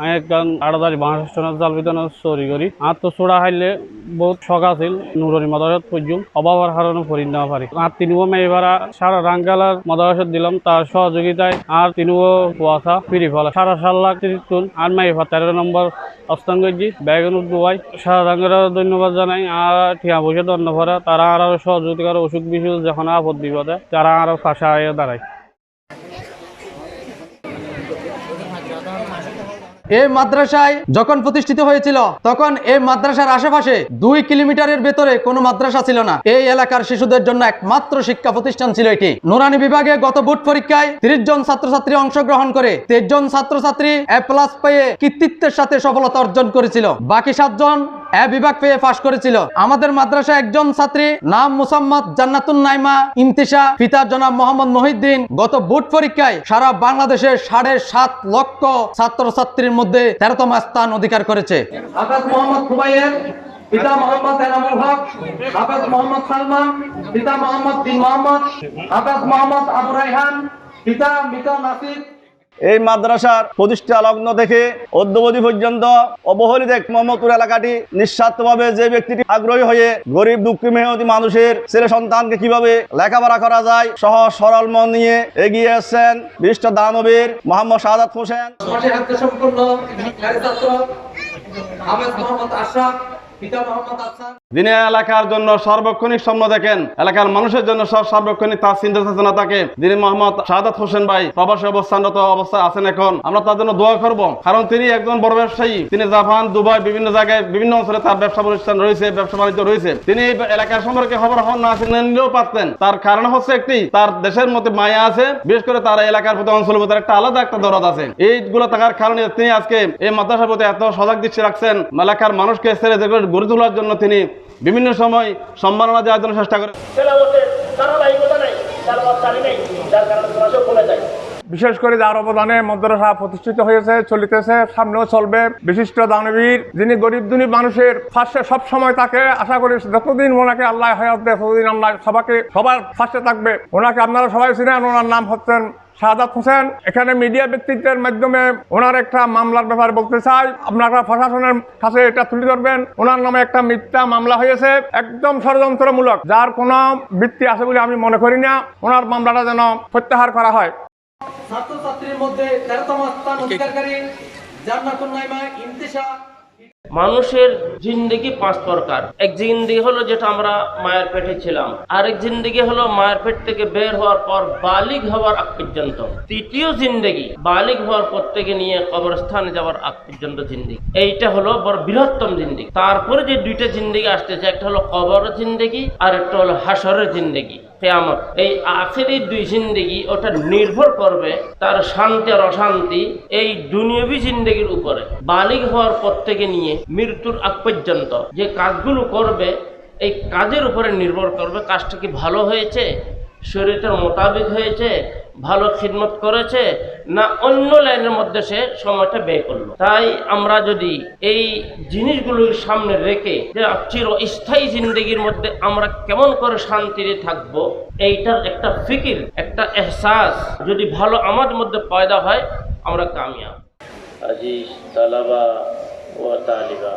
আমি একজন আড়াদারি বাংলাদেশ জাল বিধান চুরি করি। আর তো চোরা হাইলে বহুত শখ আছিল নুরনি মাদারত পর্যন্ত অভাবের কারণে পড়ি না পারি। আর তিনুও মেয়েবারা সারা রাঙ্গালার মাদারসত দিলাম, তার সহযোগিতায় আর তিনুও কুয়াশা ফিরি ফেলা সারা সাল লাখ তিরিশ আর মেয়েফা তেরো নম্বর অস্থান করছি ব্যাগন দুবাই সারা রাঙ্গালার ধন্যবাদ জানাই, আর ঠিয়া দণ্ড ভরা তারা আর সহযোগিতা করে, অসুখ বিসুখ যখন আপদ বিপদে, তারা আরও পাশে আয় দাঁড়ায়। এই মাদ্রাসায় যখন প্রতিষ্ঠিত হয়েছিল, তখন এই মাদ্রাসার আশেপাশে দুই কিলোমিটারের ভেতরে কোনো মাদ্রাসা ছিল না। এই এলাকার শিশুদের জন্য একমাত্র শিক্ষা প্রতিষ্ঠান ছিল এটি। নুরানি বিভাগে গত বুট পরীক্ষায় তিরিশ জন ছাত্রছাত্রী অংশগ্রহণ করে, তেইশ জন ছাত্রছাত্রী এ প্লাস পেয়ে কৃতিত্বের সাথে সফলতা অর্জন করেছিল। বাকি সাতজন এ বিভাগ পেয়ে পাশ করেছিল। আমাদের মাদ্রাসা একজন ছাত্রী, নাম মুসাম্মদ জান্নাতুন নাইমা ইমতিশা পিতা জনাব মোহাম্মদ মহিউদ্দিন। গত বোর্ড পরীক্ষায় সারা বাংলাদেশের সাড়ে সাত লক্ষ ছাত্রছাত্রীর মধ্যে তেরোতম স্থান অধিকার করেছে। পিতা মোহাম্মদ এনামুল হক আকাশ মোহাম্মদ সালমান, পিতা মোহাম্মদ বিন মোহাম্মদ আকাশ মোহাম্মদ আবু রাইহান পিতা মিতা নাসির এই মাদ্রাসার প্রতিষ্ঠা লগ্ন থেকে অদ্যবধি পর্যন্ত অবহেলিত এক মোহাম্মদপুর এলাকাটি নিঃস্বার্থভাবে যে ব্যক্তিটি আগ্রহী হয়ে গরিব, দুঃখী, মেহনতি মানুষের ছেলে সন্তানকে কীভাবে লেখাপড়া করা যায় সহজ সরল মন নিয়ে এগিয়ে এসছেন বিশিষ্ট দানবীর মোহাম্মদ শাহাদাত হোসেন। যিনি এলাকার জন্য স্বপ্ন দেখেন, এলাকার মানুষের জন্য সব তার চিন্তা চেতনা থাকে। মোহাম্মদ হোসেন ভাই, প্রবাসী অবস্থানরত অবস্থায় আছেন এখন, আমরা তার জন্য দোয়া করব। কারণ তিনি একজন বড় ব্যবসায়ী। তিনি জাপান, দুবাই, বিভিন্ন জায়গায় বিভিন্ন অঞ্চলে তার ব্যবসা প্রতিষ্ঠান রয়েছে, ব্যবসা বাণিজ্য রয়েছে। তিনি এলাকার সম্পর্কে খবর হন না নিলেও পারতেন। তার কারণ হচ্ছে একটি, তার দেশের মধ্যে মায়া আছে, বিশেষ করে তার এলাকার প্রতি অঞ্চলের প্রতি একটা আলাদা একটা দরদ আছে। এইগুলো থাকার কারণে তিনি আজকে এই মাদ্রাসার প্রতি এত সজাগ দৃষ্টি রাখছেন। এলাকার মানুষকে ছেড়ে গড়ে তোলার জন্য তিনি বিভিন্ন সময় সম্মাননা দেওয়ার জন্য চেষ্টা করেন। তেলাওয়াতের ধারাবাহিকতা নেই তেলাওয়াত জানি নেই যার কারণে তোমার কমে যায়। বিশেষ করে যার অবদানে মাদ্রাসা প্রতিষ্ঠিত হয়েছে চলিতেছে সামনেও চলবে। বিশিষ্ট দানবীর যিনি গরিব দুনি মানুষের ফার্স্টে সব সময় তাকে আশা করি যতদিন ওনাকে আল্লাহ হয়াত দেয় ততদিন আল্লাহ সবাইকে সবার ফার্স্টে থাকবে। ওনাকে আপনারা সবাই চিনেন ওনার নাম হচ্ছেন শাহাদাত হোসেন এখানে মিডিয়া ব্যক্তিত্বের মাধ্যমে ওনার একটা মামলার ব্যাপারে বলতে চাই। আপনারা প্রশাসনের কাছে এটা তুলে ধরবেন। ওনার নামে একটা মিথ্যা মামলা হয়েছে একদম ষড়যন্ত্রমূলক। যার কোনো ভিত্তি আছে বলে আমি মনে করি না। ওনার মামলাটা যেন প্রত্যাহার করা হয়। ছাত্রছাত্রীর মধ্যে তেরোতম স্থান অধিকারী জান্নাতুন নাইমা ইমতিশা মানুষের জিন্দিগি পাঁচ প্রকার। এক জিন্দিগি হলো যেটা আমরা মায়ের পেটে ছিলাম, আরেক জিন্দিগি হলো মায়ের পেট থেকে বের হওয়ার পর বালিগ হওয়ার আগ পর্যন্ত। তৃতীয় জিন্দিগি বালিগ হওয়ার পর থেকে নিয়ে কবরস্থানে যাওয়ার আগ পর্যন্ত জিন্দিগি। এইটা হলো বড় বৃহত্তম জিন্দিগি। তারপরে যে দুইটা জিন্দিগি আসতেছে, একটা হলো কবর জিন্দিগি, আর একটা হলো হাসরের জিন্দিগি। কেয়ামত। এই আখেরি দুই জিন্দিগি ওটা নির্ভর করবে তার শান্তি আর অশান্তি এই দুনিয়াবি জিন্দগির উপরে। বালিক হওয়ার পর থেকে নিয়ে মৃত্যুর আগ পর্যন্ত যে কাজগুলো করবে, এই কাজের উপরে নির্ভর করবে কাজটা কি ভালো হয়েছে শরীরের মোতাবেক হয়েছে, ভালো খিদমত করেছে, না অন্য লাইনের মধ্যে সে সময়টা ব্যয় করল। তাই আমরা যদি এই জিনিসগুলোর সামনে রেখে যে চিরস্থায়ী জিন্দগির মধ্যে আমরা কেমন করে শান্তিতে থাকব, এইটার একটা ফিকির, একটা এহসাস যদি ভালো আমার মধ্যে পয়দা হয়, আমরা কামিয়াব। আজিজ, তালাবা ও তালিবা